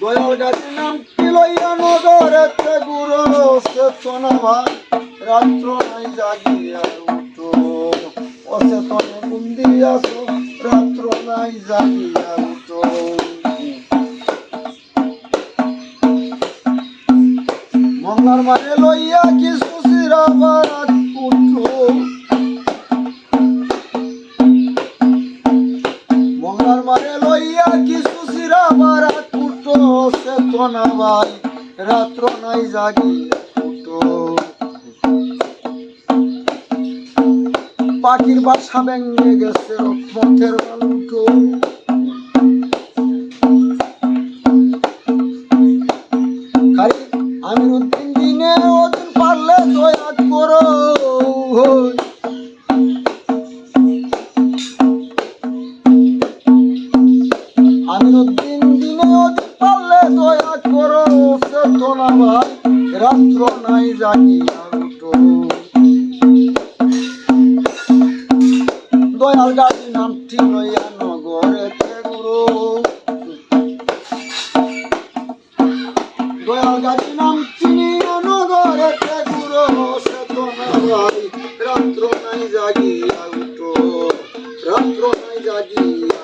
দয়াল গাছে নাম কি লইয়া নগরেতে গুরু চেতনা ভাই রাত্র নাই জাগিয়া উঠো। অচেতনে আসো রাত্র নাই জাগিয়া উঠো। মঙ্গলার মানে লইয়া কিছু সিরাবার উঠো। মঙ্গলার মানে লইয়া কিছু সিরাবার উঠো চেতনা ভাই, রাত্র নাই জাগিয়া উঠো পাখির বাসা ভেঙে গেছে উঠো খালি আমিরুদ্দিন দিনে পারলে দয়া করো। আমিরুদ্দিন দিনে ওদিন দয়া করো চেতনা ভাই রাত্র নাই জাগিয়া উঠো দয়াল গাড়ি নামটি লইয়া নগরেতে গুরু? দয়াল গাড়ি নামটি নগরেতে গুরু? চেতনা ভাই রাত্র নাই জাগিয়া রাত্র নাই জাগিয়া